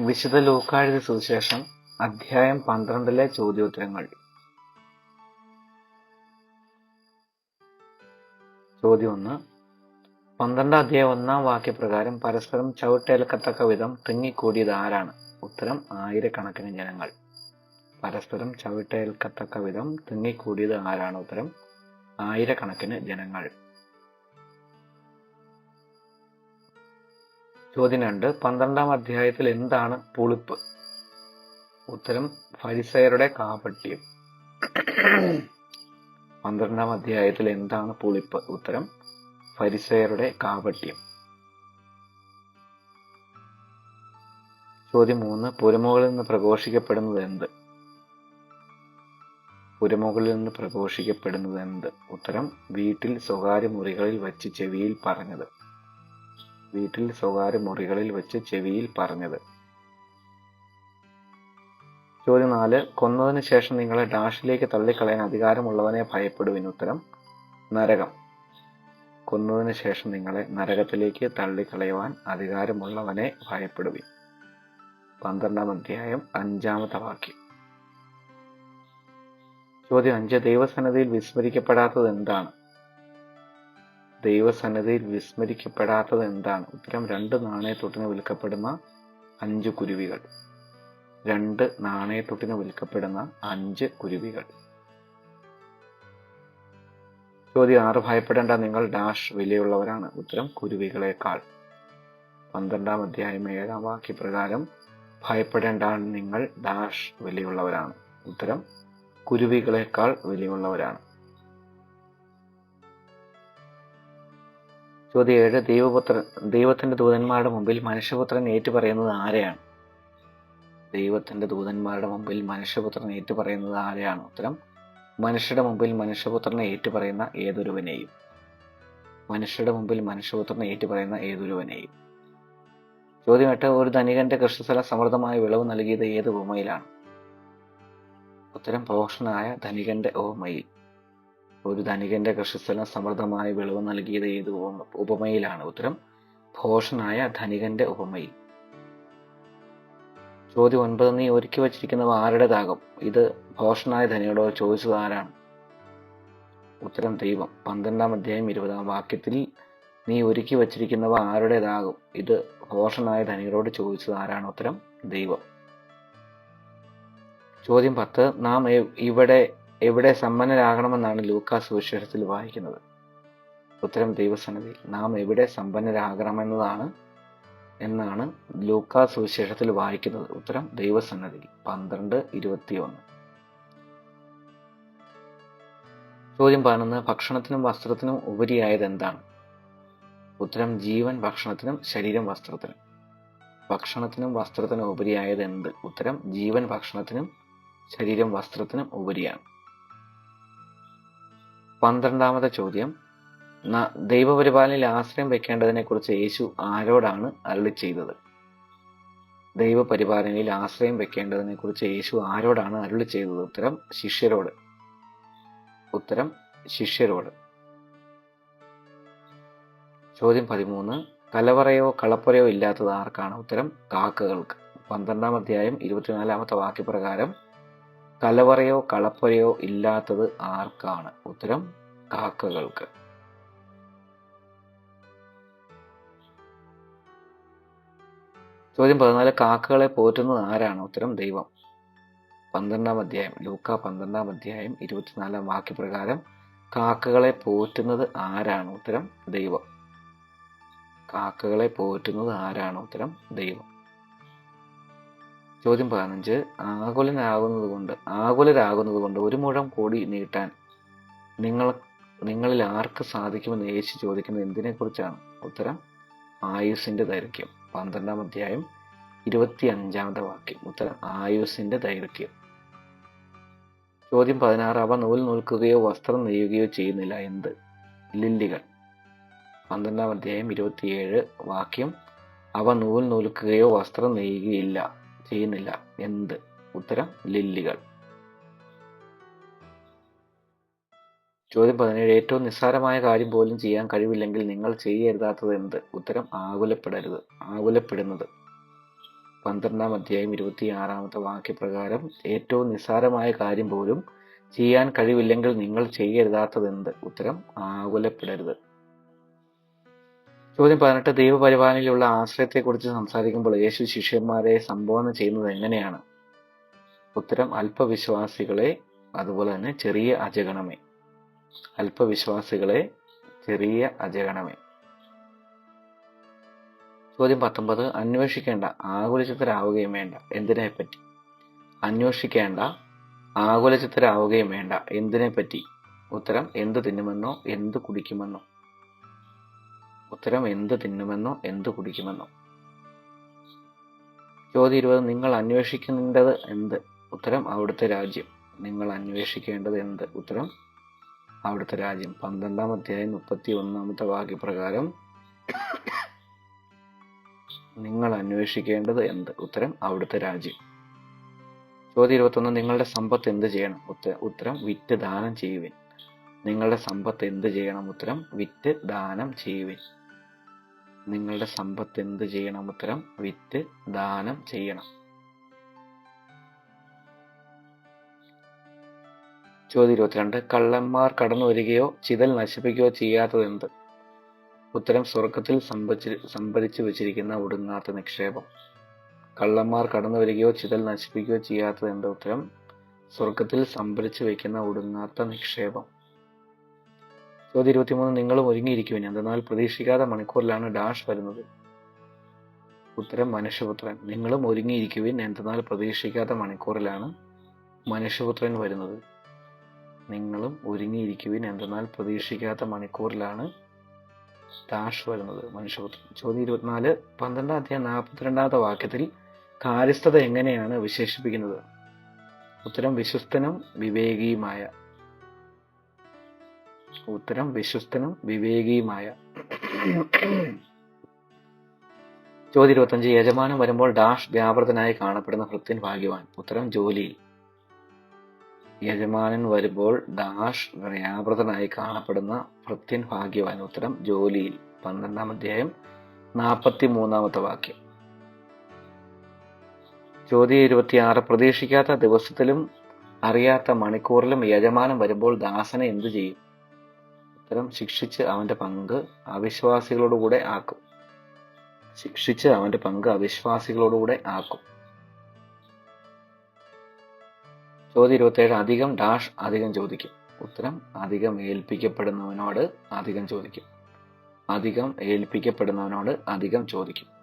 വിശുദ്ധ ലൂക്കാഴ്ച സുവിശേഷം അധ്യായം പന്ത്രണ്ടിലെ ചോദ്യോത്തരങ്ങൾ. ചോദ്യം ഒന്ന്. പന്ത്രണ്ടാം അധ്യായം ഒന്നാം വാക്യപ്രകാരം പരസ്പരം ചവിട്ടേൽക്കത്തക്ക വിധം തിങ്ങിക്കൂടിയത് ആരാണ്? ഉത്തരം ആയിരക്കണക്കിന് ജനങ്ങൾ. പരസ്പരം ചവിട്ടേൽക്കത്തക്ക വിധം തിങ്ങിക്കൂടിയത് ആരാണ്? ഉത്തരം ആയിരക്കണക്കിന് ജനങ്ങൾ. ചോദ്യം രണ്ട് പന്ത്രണ്ടാം അധ്യായത്തിൽ എന്താണ് പുളിപ്പ്? ഉത്തരം ഫരിസയരുടെ കാപട്യം. പന്ത്രണ്ടാം അധ്യായത്തിൽ എന്താണ് പുളിപ്പ്? ഉത്തരം ഫരിസയരുടെ കാപട്യം. ചോദ്യം മൂന്ന് പുരമുകളിൽ നിന്ന് പ്രഘോഷിക്കപ്പെടുന്നത് എന്ത്? പുരമുകളിൽ നിന്ന് പ്രഘോഷിക്കപ്പെടുന്നത് എന്ത്? ഉത്തരം വീട്ടിൽ സ്വകാര്യ മുറികളിൽ വച്ച് ചെവിയിൽ പറഞ്ഞത്. വീട്ടിൽ സ്വകാര്യ മുറികളിൽ വെച്ച് ചെവിയിൽ പറഞ്ഞത്. ചോദ്യം നാല് കൊന്നതിന് ശേഷം നിങ്ങളെ ഡാഷിലേക്ക് തള്ളിക്കളയാൻ അധികാരമുള്ളവനെ ഭയപ്പെടുവിന് ഉത്തരം നരകം. കൊന്നതിന് ശേഷം നിങ്ങളെ നരകത്തിലേക്ക് തള്ളിക്കളയുവാൻ അധികാരമുള്ളവനെ ഭയപ്പെടുവിൻ. പന്ത്രണ്ടാം അധ്യായം അഞ്ചാമത്തെ വാക്യം. ചോദ്യം അഞ്ച് ദൈവസന്നതിയിൽ വിസ്മരിക്കപ്പെടാത്തത് എന്താണ്? ദൈവസന്നതിയിൽ വിസ്മരിക്കപ്പെടാത്തത് എന്താണ്? ഉത്തരം രണ്ട് നാണയത്തൊട്ടിന് വിൽക്കപ്പെടുന്ന അഞ്ച് കുരുവികൾ. രണ്ട് നാണയത്തൊട്ടിന് വിൽക്കപ്പെടുന്ന അഞ്ച് കുരുവികൾ. ചോദ്യം ആറ് ഭയപ്പെടേണ്ട നിങ്ങൾ ഡാഷ് വിലയുള്ളവരാണ്. ഉത്തരം കുരുവികളെക്കാൾ. പന്ത്രണ്ടാം അധ്യായം ഏഴാം വാക്യപ്രകാരം ഭയപ്പെടേണ്ട നിങ്ങൾ ഡാഷ് വിലയുള്ളവരാണ്. ഉത്തരം കുരുവികളെക്കാൾ വിലയുള്ളവരാണ്. ചോദ്യം ഏഴ്. ദൈവപുത്രൻ ദൈവത്തിന്റെ ദൂതന്മാരുടെ മുമ്പിൽ മനുഷ്യപുത്രൻ ഏറ്റുപറയുന്നത് ആരെയാണ്? ദൈവത്തിന്റെ ദൂതന്മാരുടെ മുമ്പിൽ മനുഷ്യപുത്രൻ ഏറ്റുപറയുന്നത് ആരെയാണ്? ഉത്തരം മനുഷ്യരുടെ മുമ്പിൽ മനുഷ്യപുത്രനെ ഏറ്റുപറയുന്ന ഏതൊരുവനെയും. മനുഷ്യരുടെ മുമ്പിൽ മനുഷ്യപുത്രനെ ഏറ്റുപറയുന്ന ഏതൊരുവനെയും. ചോദ്യം എട്ട്. ഒരു ധനികന്റെ കൃഷിസ്ഥലം സമൃദ്ധമായ വിളവ് നൽകിയത് ഏത് ഉപമയിലാണ്? ഉത്തരം പോഷനായ ധനികന്റെ ഉപമയിൽ. ഒരു ധനികന്റെ കൃഷിസ്ഥലം സമൃദ്ധമായ വിളവ് നൽകിയത് ഏത് ഉപമ ഉപമയിലാണ്? ഉത്തരം ഭോഷനായ ധനികന്റെ ഉപമയിൽ. ചോദ്യം ഒൻപത് നീ ഒരുക്കി വച്ചിരിക്കുന്നവ ആരുടേതാകും ഇത് ഭോഷനായ ധനിയോട് ചോദിച്ചത് ആരാണ്? ഉത്തരം ദൈവം. പന്ത്രണ്ടാം അധ്യായം ഇരുപതാം വാക്യത്തിൽ നീ ഒരുക്കി വച്ചിരിക്കുന്നവ ആരുടേതാകും ഇത് ഭോഷനായ ധനികരോട് ചോദിച്ചത് ആരാണ്? ഉത്തരം ദൈവം. ചോദ്യം പത്ത് നാം ഇവിടെ എവിടെ സമ്പന്നരാകണമെന്നാണ് ലൂക്കാ സുവിശേഷത്തിൽ വായിക്കുന്നത്. ഉത്തരം ദൈവസന്നിധിയിൽ. നാം എവിടെ സമ്പന്നരാകണമെന്നതാണ് എന്നാണ് ലൂക്കാ സുവിശേഷത്തിൽ വായിക്കുന്നത്. ഉത്തരം ദൈവസന്നിധിയിൽ. പന്ത്രണ്ട് ഇരുപത്തിയൊന്ന്. ചോദ്യം പതിനൊന്ന്. ഭക്ഷണത്തിനും വസ്ത്രത്തിനും ഉപരിയായത് എന്താണ്? ഉത്തരം ജീവൻ ഭക്ഷണത്തിനും ശരീരം വസ്ത്രത്തിനും. ഭക്ഷണത്തിനും വസ്ത്രത്തിനും ഉപരിയായത് എന്ത്? ഉത്തരം ജീവൻ ഭക്ഷണത്തിനും ശരീരം വസ്ത്രത്തിനും ഉപരിയാണ്. പന്ത്രണ്ടാമത്തെ ചോദ്യം. ദൈവപരിപാലനയിൽ ആശ്രയം വെക്കേണ്ടതിനെ കുറിച്ച് യേശു ആരോടാണ് അരളി ചെയ്തത്? ദൈവപരിപാലനയിൽ ആശ്രയം വെക്കേണ്ടതിനെ കുറിച്ച് യേശു ആരോടാണ് അരുളി ചെയ്തത്? ഉത്തരം ശിഷ്യരോട്. ഉത്തരം ശിഷ്യരോട്. ചോദ്യം പതിമൂന്ന്. കലവറയോ കളപ്പുരയോ ഇല്ലാത്തത് ആർക്കാണ്? ഉത്തരം കാക്കകൾക്ക്. പന്ത്രണ്ടാം അധ്യായം ഇരുപത്തിനാലാമത്തെ വാക്യപ്രകാരം കലവറയോ കളപ്പുരയോ ഇല്ലാത്തത് ആർക്കാണ്? ഉത്തരം കാക്കകൾക്ക്. ചോദ്യം പതിനാല് കാക്കകളെ പോറ്റുന്നത് ആരാണ്? ഉത്തരം ദൈവം. പന്ത്രണ്ടാം അധ്യായം ലൂക്ക പന്ത്രണ്ടാം അധ്യായം ഇരുപത്തിനാലാം വാക്യപ്രകാരം കാക്കകളെ പോറ്റുന്നത് ആരാണ്? ഉത്തരം ദൈവം. കാക്കകളെ പോറ്റുന്നത് ആരാണ്? ഉത്തരം ദൈവം. ചോദ്യം പതിനഞ്ച്. ആകുലനാകുന്നത് കൊണ്ട് ആകുലരാകുന്നത് കൊണ്ട് ഒരു മുഴം കൂടി നീട്ടാൻ നിങ്ങൾ നിങ്ങളിൽ ആർക്ക് സാധിക്കുമെന്ന് യേശു ചോദിക്കുന്നത് എന്തിനെക്കുറിച്ചാണ്? ഉത്തരം ആയുസിന്റെ ദൈർഘ്യം. പന്ത്രണ്ടാം അധ്യായം ഇരുപത്തി അഞ്ചാമത്തെ വാക്യം. ഉത്തരം ആയുസിന്റെ ദൈർഘ്യം. ചോദ്യം പതിനാറ് അവ നൂൽ നൂൽക്കുകയോ വസ്ത്രം നെയ്യുകയോ ചെയ്യുന്നില്ല. എന്ത്? ലില്ലികൾ. പന്ത്രണ്ടാം അധ്യായം ഇരുപത്തിയേഴ് വാക്യം. അവ നൂൽ നൂൽക്കുകയോ വസ്ത്രം നെയ്യുകയില്ല. ചെയ്യുന്നില്ല. എന്ത്? ഉത്തരം ലില്ലികൾ. ചോദ്യം പതിനേഴ്. ഏറ്റവും നിസ്സാരമായ കാര്യം പോലും ചെയ്യാൻ കഴിവില്ലെങ്കിൽ നിങ്ങൾ ചെയ്യരുതാത്തത് എന്ത്? ഉത്തരം ആകുലപ്പെടരുത്. ആകുലപ്പെടുന്നത്. പന്ത്രണ്ടാം അധ്യായം ഇരുപത്തി ആറാമത്തെ വാക്യപ്രകാരം ഏറ്റവും നിസ്സാരമായ കാര്യം പോലും ചെയ്യാൻ കഴിവില്ലെങ്കിൽ നിങ്ങൾ ചെയ്യരുതാത്തത് എന്ത്? ഉത്തരം ആകുലപ്പെടരുത്. ചോദ്യം പതിനെട്ട്. ദൈവപരിപാലനയിലുള്ള ആശ്രയത്തെക്കുറിച്ച് സംസാരിക്കുമ്പോൾ യേശു ശിഷ്യന്മാരെ സംബോധന ചെയ്യുന്നത് എങ്ങനെയാണ്? ഉത്തരം അല്പവിശ്വാസികളെ അതുപോലെ തന്നെ ചെറിയ അജഗണമേ. അല്പവിശ്വാസികളെ ചെറിയ അജഗണമേ. ചോദ്യം പത്തൊമ്പത്. അന്വേഷിക്കേണ്ട ആകുലചിത്തരാവുകയും വേണ്ട. എന്തിനെ പറ്റി അന്വേഷിക്കേണ്ട ആകുലചിത്തരാവുകയും വേണ്ട. എന്തിനെ പറ്റി ഉത്തരം എന്ത് തിന്നുമെന്നോ എന്ത് കുടിക്കുമെന്നോ. ഉത്തരം എന്ത് തിന്നുമെന്നോ എന്ത് കുടിക്കുമെന്നോ. ചോദ്യം ഇരുപത് നിങ്ങൾ അന്വേഷിക്കേണ്ടത് എന്ത്? ഉത്തരം അവിടുത്തെ രാജ്യം. നിങ്ങൾ അന്വേഷിക്കേണ്ടത് എന്ത്? ഉത്തരം അവിടുത്തെ രാജ്യം. പന്ത്രണ്ടാം അധ്യായം മുപ്പത്തി ഒന്നാമത്തെ വാക്യപ്രകാരം നിങ്ങൾ അന്വേഷിക്കേണ്ടത് എന്ത്? ഉത്തരം അവിടുത്തെ രാജ്യം. ചോദ്യം ഇരുപത്തൊന്ന് നിങ്ങളുടെ സമ്പത്ത് എന്ത് ചെയ്യണം? ഉത്ത- ഉത്തരം വിറ്റ് ദാനം ചെയ്യുവിൻ. നിങ്ങളുടെ സമ്പത്ത് എന്ത് ചെയ്യണം ഉത്തരം വിറ്റ് ദാനം ചെയ്യുവിൻ. നിങ്ങളുടെ സമ്പത്ത് എന്ത് ചെയ്യണം ഉത്തരം വിറ്റ് ദാനം ചെയ്യണം. ചോദ്യം ഇരുപത്തിരണ്ട്. കള്ളന്മാർ കടന്നു വരികയോ ചിതൽ നശിപ്പിക്കുകയോ ചെയ്യാത്തത് എന്ത് ഉത്തരം സ്വർഗത്തിൽ സംഭരിച്ച് സംഭരിച്ചു വെച്ചിരിക്കുന്ന ഒടുങ്ങാത്ത നിക്ഷേപം. കള്ളന്മാർ കടന്നു വരികയോ ചിതൽ നശിപ്പിക്കുകയോ ചെയ്യാത്തത് എന്ത് ഉത്തരം സ്വർഗത്തിൽ സംഭരിച്ചു വയ്ക്കുന്ന ഒടുങ്ങാത്ത നിക്ഷേപം. ചോദ്യം ഇരുപത്തിമൂന്ന് നിങ്ങളും ഒരുങ്ങിയിരിക്കുവിൻ. എന്തെന്നാൽ പ്രതീക്ഷിക്കാതെ മണിക്കൂറിലാണ് ഡാഷ് വരുന്നത്. ഉത്തരം മനുഷ്യപുത്രൻ. നിങ്ങളും ഒരുങ്ങിയിരിക്കുവിൻ. എന്തെന്നാൽ പ്രതീക്ഷിക്കാത്ത മണിക്കൂറിലാണ് മനുഷ്യപുത്രൻ വരുന്നത്. നിങ്ങളും ഒരുങ്ങിയിരിക്കുവിൻ. എന്തെന്നാൽ പ്രതീക്ഷിക്കാത്ത മണിക്കൂറിലാണ് ഡാഷ് വരുന്നത് മനുഷ്യപുത്രൻ. ചോദ്യം ഇരുപത്തിനാല് പന്ത്രണ്ടാം അധ്യായം നാൽപ്പത്തിരണ്ടാമത്തെ വാക്യത്തിൽ കാര്യസ്ഥത എങ്ങനെയാണ് വിശേഷിപ്പിക്കുന്നത്? ഉത്തരം വിശ്വസ്തനും വിവേകിയുമായ ഉത്തരം വിശ്വസ്തനും വിവേകിയുമായ. ചോദ്യം ഇരുപത്തഞ്ച് യജമാനം വരുമ്പോൾ ഡാഷ് വ്യാപൃതനായി കാണപ്പെടുന്ന ഭൃത്യൻ ഭാഗ്യവാൻ. ഉത്തരം ജോലിയിൽ യജമാനൻ വരുമ്പോൾ ഡാഷ് വ്യാപൃതനായി കാണപ്പെടുന്ന ഭൃത്യൻ ഭാഗ്യവാൻ. ഉത്തരം ജോലിയിൽ പന്ത്രണ്ടാം അധ്യായം നാൽപ്പത്തി മൂന്നാമത്തെ വാക്യം. ചോദ്യം ഇരുപത്തിയാറ് പ്രതീക്ഷിക്കാത്ത ദിവസത്തിലും അറിയാത്ത മണിക്കൂറിലും യജമാനം വരുമ്പോൾ ദാസനെ എന്തു ചെയ്യും? ഉത്തരം ശിക്ഷിച്ച് അവന്റെ പങ്ക് അവിശ്വാസികളോടുകൂടെ ആക്കും. ശിക്ഷിച്ച് അവന്റെ പങ്ക് അവിശ്വാസികളോടുകൂടെ ആക്കും. ചോദ്യം ഇരുപത്തേഴ് അധികം ഡാഷ് അധികം ചോദിക്കും. ഉത്തരം അധികം ഏൽപ്പിക്കപ്പെടുന്നവനോട് അധികം ചോദിക്കും. അധികം ഏൽപ്പിക്കപ്പെടുന്നവനോട് അധികം ചോദിക്കും.